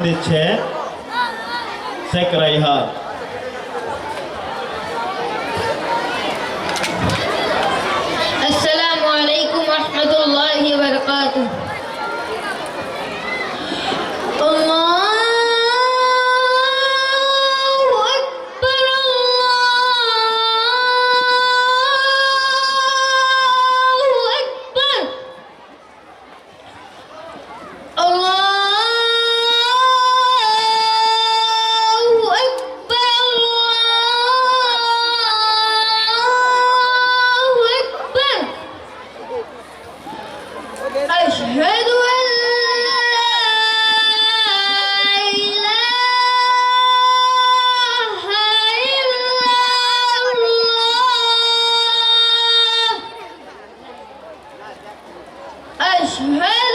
দিচ্ছে শেখ রাইহান আসসালামু আলাইকুম রহমতুল্লাহি ওয়া বারাকাতুহু। as hell.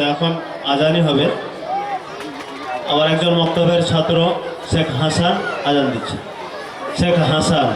সে এখন আজানি হবে। আবার একজন মক্তবের ছাত্র শেখ হাসান আজান দিচ্ছে। শেখ হাসান।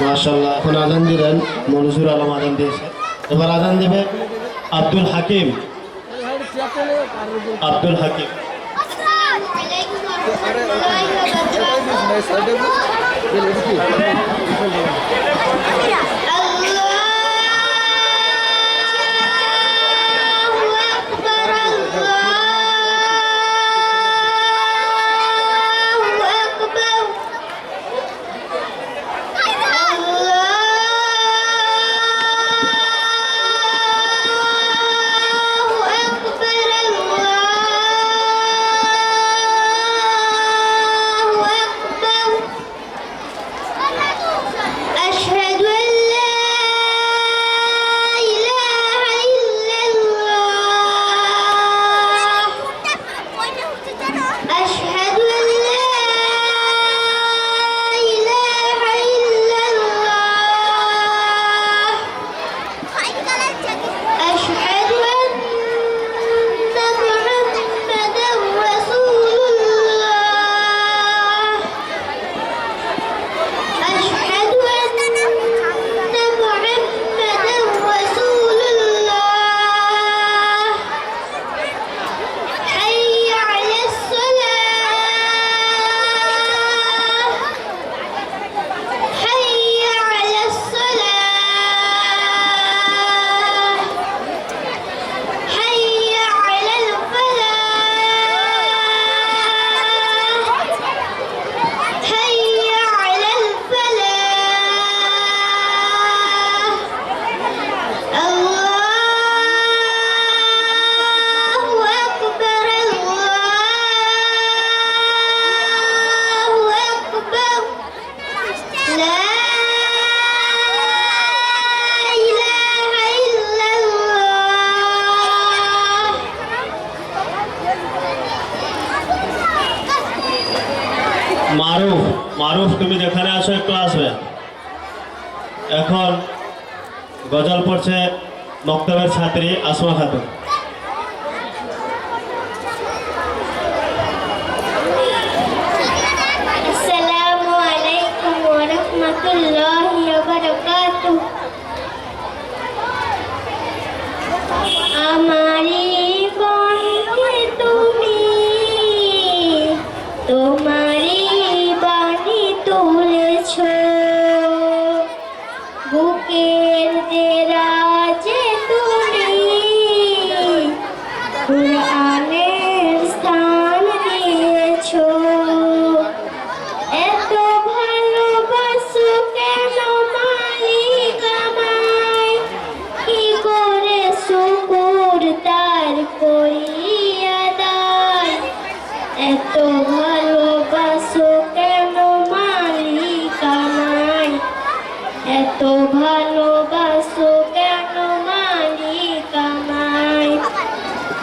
মাশাল্লাহ এখন আজান দিলেন মনজুর আলম আজান দিয়েছে। এবার আজান দেবে আব্দুল হাকিম। আব্দুল হাকিম। আরে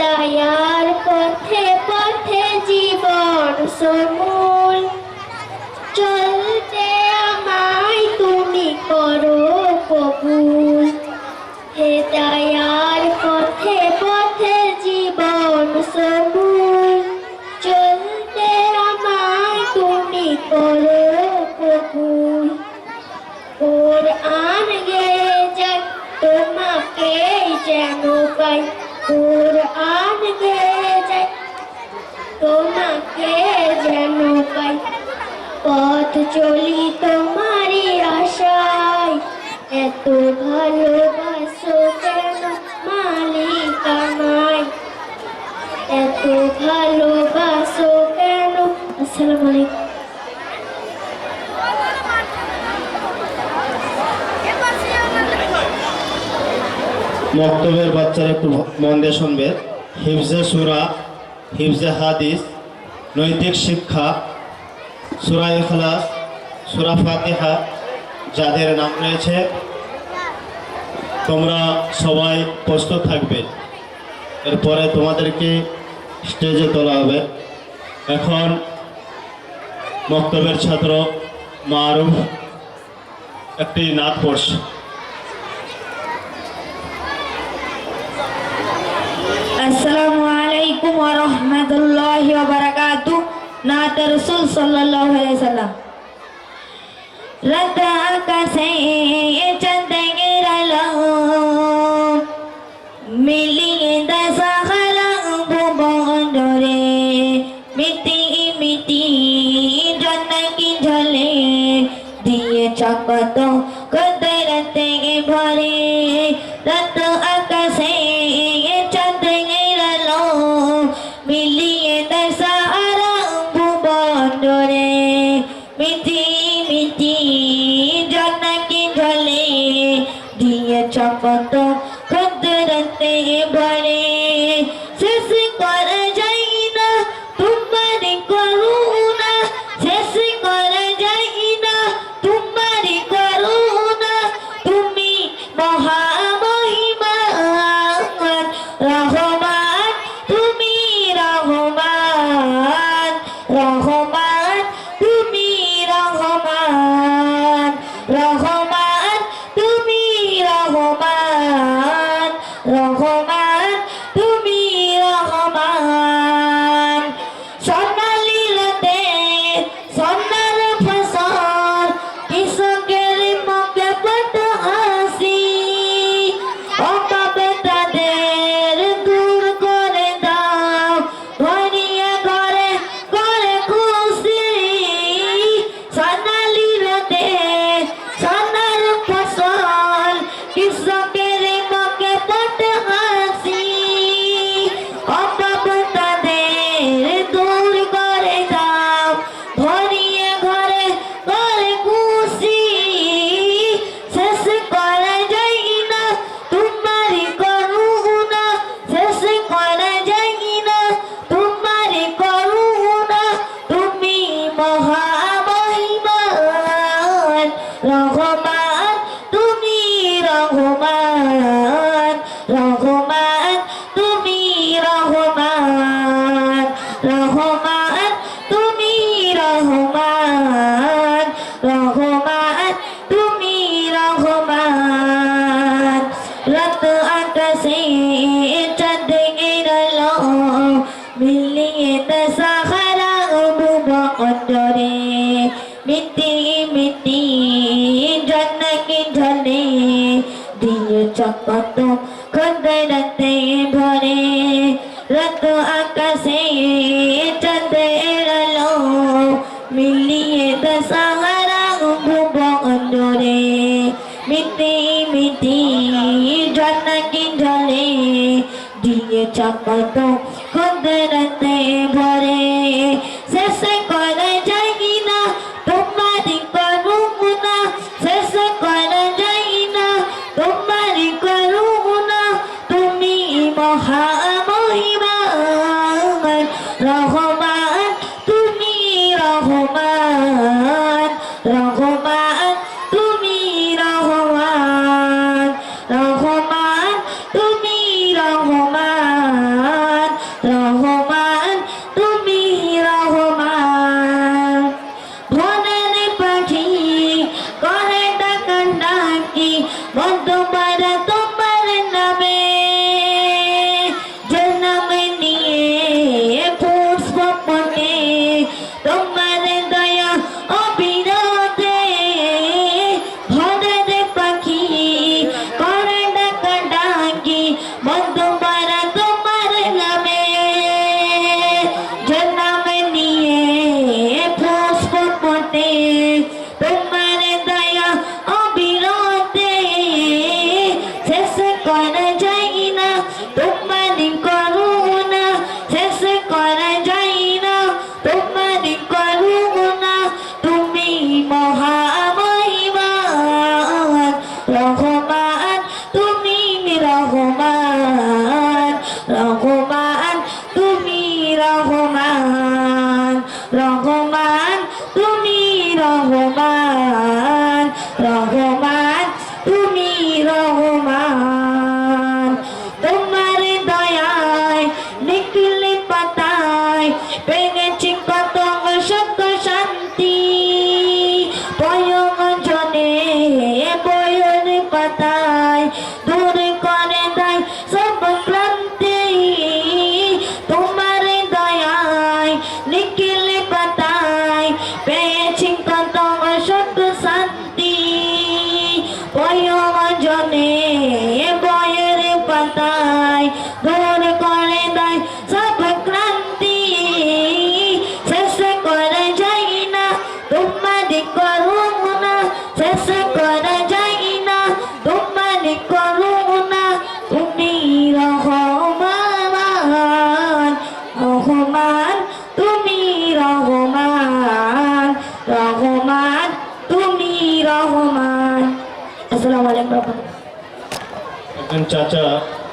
হেদায়ার পথে পথে জীবন সমূল চলি তোমারই আশায়। এত ভালোবাসো কেন মালিক আমায় এত ভালোবাসো কেন? আসসালামু আলাইকুম। মক্তবের বাচ্চারা একটু মন দিয়ে শুনবে। হিফজে সুরা, হিফজে হাদিস, নৈতিক শিক্ষা সুরা ইখলাস, সুরা ফাতিহা যাদের নাম রয়েছে, তোমরা সবাই প্রস্তুত থাকবে। এরপরে তোমাদেরকে স্টেজে তোলা হবে। এখন মক্তবের ছাত্র মারুফ, একটি নাচ পড়ছে আসসালামু আলাইকুম ওয়া রাহমাতুল্লাহি ওয়া বারাকাতু নাত রাসূল সাল্লাল্লাহু আলাইহি সাল্লাম রাত আকাশে চাঁদ গেরালো মিলিয়ে দশহরা ভুবনরে মিটি মিটি জনকি ঝলে দিয়ে চকত কদরতে ভরে রাত রহমান 老花 দিয়ে চকত খদরতে ভরে রাত আকাশে চাঁদ এলো মিলিয়ে দশহরা ভুবনে মিটি মিটি জনকি ঝলে দিয়ে চকত খদরতে ভরে। শেষ করে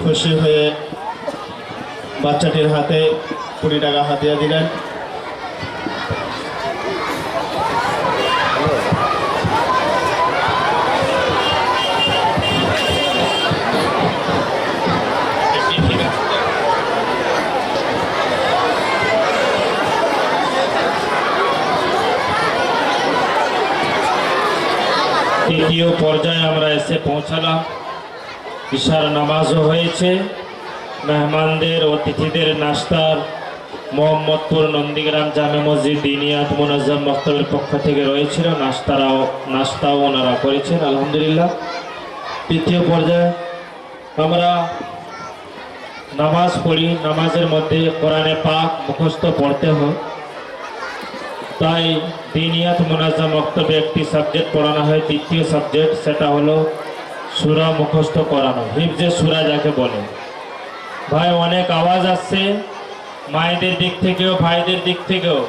খুশি হয়ে বাচ্চাটির হাতে কুড়ি টাকা হাতিয়া দিলেন। তৃতীয় পর্যায়ে আমরা এসে পৌঁছালাম। ঈশার নামাজও হয়েছে। মেহমানদের, অতিথিদের নাস্তার মোহাম্মদপুর নন্দীগ্রাম জামে মসজিদ দিনিয়াত মোনাজ্জম মক্তবের পক্ষ থেকে রয়েছিল। নাস্তারাও, নাস্তাও ওনারা করেছেন, আলহামদুলিল্লাহ। তৃতীয় পর্যায়ে আমরা নামাজ পড়ি। নামাজের মধ্যে কোরআনে পাক মুখস্থ পড়তে হয়। তাই দিনিয়াত মোনাজ্জাম মক্তবে একটি সাবজেক্ট পড়ানো হয়। দ্বিতীয় সাবজেক্ট, সেটা হলো সুরা মুখস্থ করানো। হিফজে সুরা যাকে বলে। ভাই, অনেক আওয়াজ আসছে। মায়েদের দিক থেকেও, ভাইদের দিক থেকেও,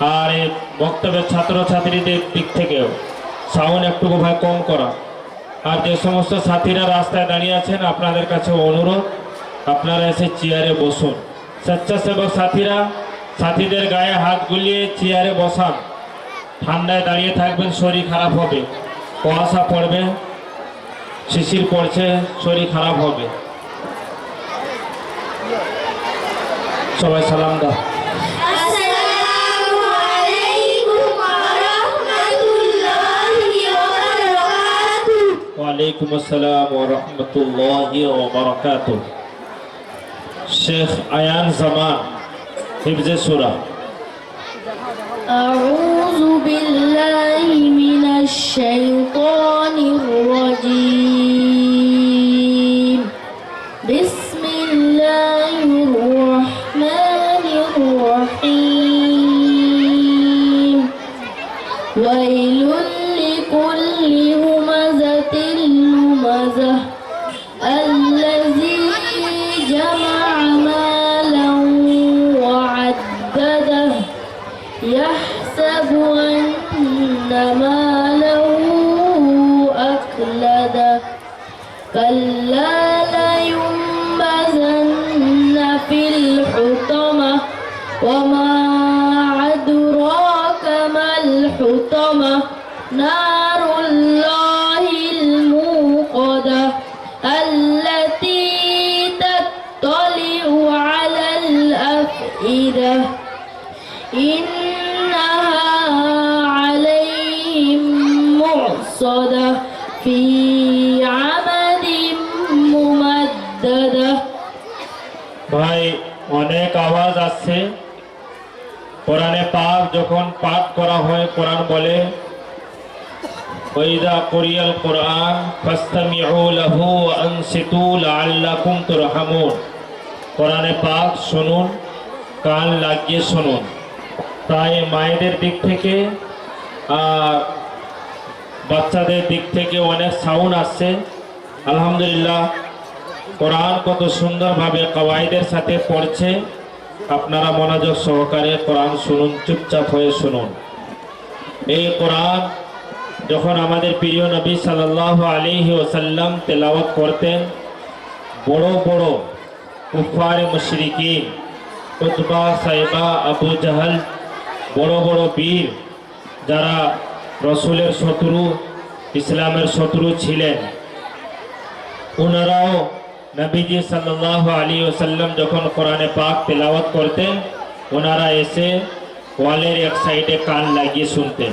আর এই বক্তব্যের ছাত্রছাত্রীদের দিক থেকেও। সাউন্ড একটুকু ভাই কম করা। আর যে সমস্ত সাথীরা রাস্তায় দাঁড়িয়ে আছেন, আপনাদের কাছে অনুরোধ, আপনারা এসে চেয়ারে বসুন। স্বেচ্ছাসেবক সাথীরা, সাথীদের গায়ে হাত গুলিয়ে চেয়ারে বসান। ঠান্ডায় দাঁড়িয়ে থাকবেন, শরীর খারাপ হবে, কুয়াশা পড়বে। শিশির পড়ছে শরীর খারাপ হবে সবাই সালাম দাও আসসালামু আলাইকুম ওয়া রাহমাতুল্লাহি ওয়া বারাকাতুহু ওয়ালাইকুম আসসালাম ওয়া রাহমাতুল্লাহি ওয়া বারাকাতুহু শেখ আয়ান জামান হিফজে সূরা أعوذ بالله من الشيطان الرجيم আসছে কোরআনে পাক যখন পাঠ করা হয়, কোরআন বলে ওইদা কোরিয়াল কোরআন পাক শুনুন, কান লাগিয়ে শুনুন। তাই মায়েদের দিক থেকে বাচ্চাদের দিক থেকে অনেক সাউন্ড আসছে। আলহামদুলিল্লাহ, কোরআন কত সুন্দরভাবে কওয়াইদের সাথে পড়ছে। আপনারা মনোযোগ সহকারে কোরআন শুনুন, চুপচাপ হয়ে শুনুন। এই কোরআন যখন আমাদের প্রিয় নবী সাল্লাহ আলিহি ওসাল্লাম তেলাওয়াত করতেন, বড় বড় কুফার মুশরিকিন, উতবা সাইবা, আবু জাহাল, বড় বড় বীর যারা রসুলের শত্রু, ইসলামের শত্রু ছিলেন ওনারাও নবীজি সাল্লাহ আলী ওসাল্লাম যখন কোরআনে পাক তেলাওয়াত করতেন, ওনারা এসে ওয়ালের এক সাইডে কান লাগিয়ে শুনতেন।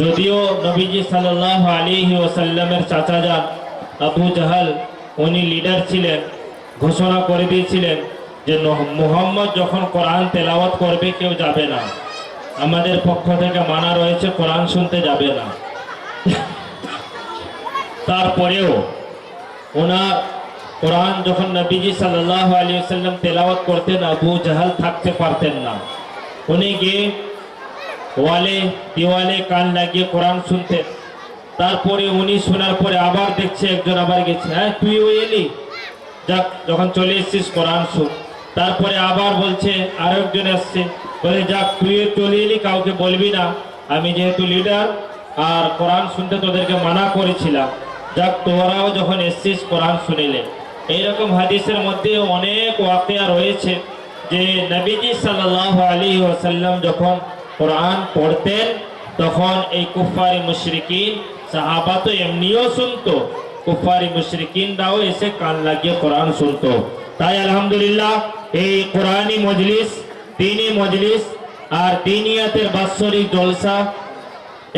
যদিও নবীজি সাল্লাহ আলী ওসাল্লামের চাচা যান আবু জাহাল, উনি লিডার ছিলেন, ঘোষণা করে দিয়েছিলেন যে মুহাম্মদ যখন কোরআন তেলাওয়াত করবে, কেউ যাবে না। আমাদের পক্ষ থেকে মানা রয়েছে, কোরআন শুনতে যাবে না। তারপরেও ওনার কোরআন যখন নবীজি সাল্লাহ আলী সাল্লাম তেলাওয়াত করতেন, আবু জাহাল থাকতে পারতেন না। উনি গিয়ে ওয়ালে, দেওয়ালে কান লাগিয়ে কোরআন শুনতেন। তারপরে উনি শোনার পরে আবার দেখছে একজন আবার গেছে হ্যাঁ তুইও এলি? যাক, যখন চলে এসেছিস, কোরআন শুন। তারপরে আবার বলছে আরও একজন আসছে, বলে, যাক তুইও চলে এলি, কাউকে বলবি না। আমি যেহেতু লিডার আর কোরআন শুনতে তোদেরকে মানা করেছিলাম। যাক, তোরাও যখন এসছিস, কোরআন শুনিলে। এইরকম হাদিসের মধ্যে অনেক ওয়াকিয়া রয়েছে যে নবীজি সাল্লাহ আলী ওসাল্লাম যখন কোরআন পড়তেন, তখন এই কুফারি মুশরিকিন সাহাবা তো এমনিও শুনতো কুফারি মুশরিকিনরাও এসে কান লাগিয়ে কোরআন শুনতো। তাই আলহামদুলিল্লাহ, এই কোরআনই মজলিস দিনী মজলিস, আর দিনিয়াতের বাৎসরিক জলসা,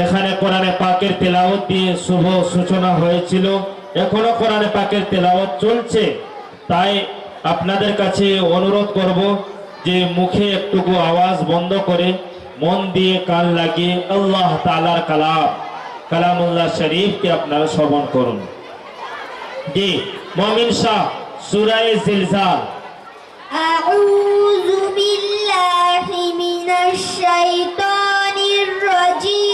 এখানে কোরআনে পাকের তেলাওয়াত দিয়ে শুভ সূচনা হয়েছিল। এখনো কোরআনে পাকের তেলাওয়াত চলছে তাই আপনাদের কাছে অনুরোধ করব যে মুখে একটুকু আওয়াজ বন্ধ করে মন দিয়ে কান লাগিয়ে আল্লাহ তালার কালাম কালামুল্লাহ শরীফকে আপনারা শ্রবণ করুন জি মমিন শাহ সুরায় জিলজাল أعوذ بالله من الشيطان الرجيم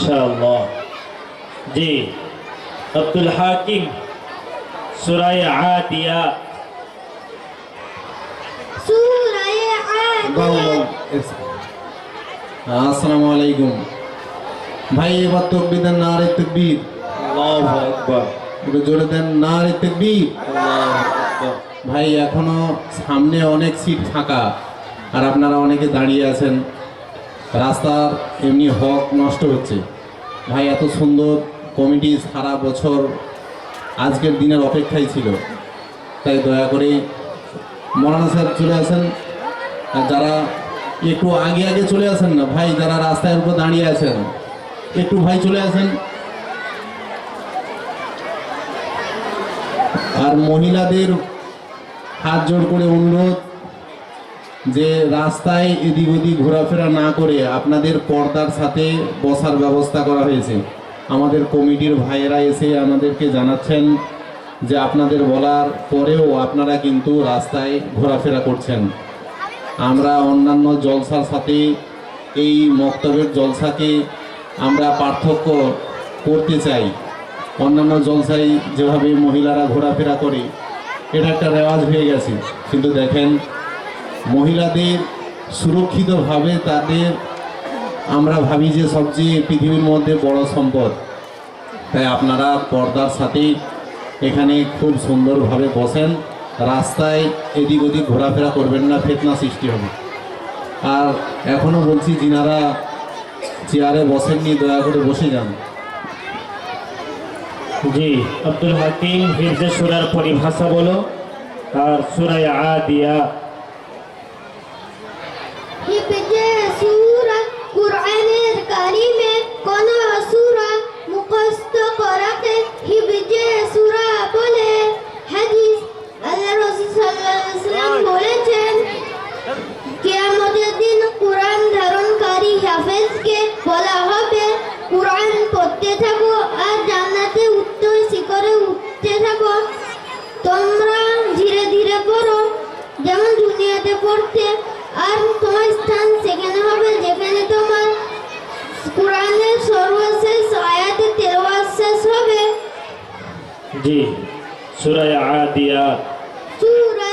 মাশাআল্লাহ। জি আব্দুল হাকিম সুরায় আদিয়া। আসসালামু আলাইকুম ভাই এবার তকবির দেন নারে তকবির। জোরে দেন না নারে তকবির। ভাই এখনও সামনে অনেক সিট ফাঁকা। আর আপনারা অনেকে দাঁড়িয়ে আছেন। রাস্তার এমনি হক নষ্ট হচ্ছে। ভাই, এত সুন্দর কমিটি সারা বছর আজকের দিনের অপেক্ষায় ছিল। তাই দয়া করে মরানা স্যার চলে আসেন। আর যারা একটু আগে আগে চলে আসেন না, ভাই, যারা রাস্তার উপর দাঁড়িয়ে আছেন, একটু ভাই চলে আসেন। আর মহিলাদের হাত জোড় করে অনুরোধ যে রাস্তায় এদিক ওদিক ঘোরাফেরা না করে আপনাদের পর্দার সাথে বসার ব্যবস্থা করা হয়েছে। আমাদের কমিটির ভাইয়েরা এসে আমাদেরকে জানাচ্ছেন যে আপনাদের বলার পরেও আপনারা কিন্তু রাস্তায় ঘোরাফেরা করছেন। আমরা অন্যান্য জলসার সাথে এই মক্তবের জলসাকে আমরা পার্থক্য করতে চাই। অন্যান্য জলসায় যেভাবে মহিলারা ঘোরাফেরা করে, এটা একটা রেওয়াজ হয়ে গেছে। কিন্তু দেখেন মহিলাদের সুরক্ষিতভাবে তাদের, আমরা ভাবি যে সবচেয়ে পৃথিবীর মধ্যে বড় সম্পদ। তাই আপনারা পর্দার সাথে এখানে খুব সুন্দরভাবে বসেন। রাস্তায় এদিক ওদিক ঘোরাফেরা করবেন না, ফেতনা সৃষ্টি হবে। আর এখনও বলছি, যিনারা চেয়ারে বসেননি, দয়া করে বসে যান। জি, আব্দুল হাকিম, হিফজে সুরার পরিভাষা বলো। আর সুরায় আদিয়া হিফজে সূরা কুরআনের কারিমে কোন সূরা মুখস্থ করাকে হিফজে সূরা বলে হাদিস আল্লাহ বলেছেন, কিয়ামতের কুরআন ধারণকারী হাফেজকে বলা হবে কুরআন পড়তে থাকো আর জান্নাতে উত্তর শিখরে উঠতে থাকো। তোমরা ধীরে ধীরে পড়ো, যেমন দুনিয়াতে পড়তে আর তোমার স্থান সেখানে হবে যেখানে তোমার কোরআনের সর্বশেষ আয়াতে তেলাওয়াত শেষ হবে। জি সুরায় আদিয়া। সূরা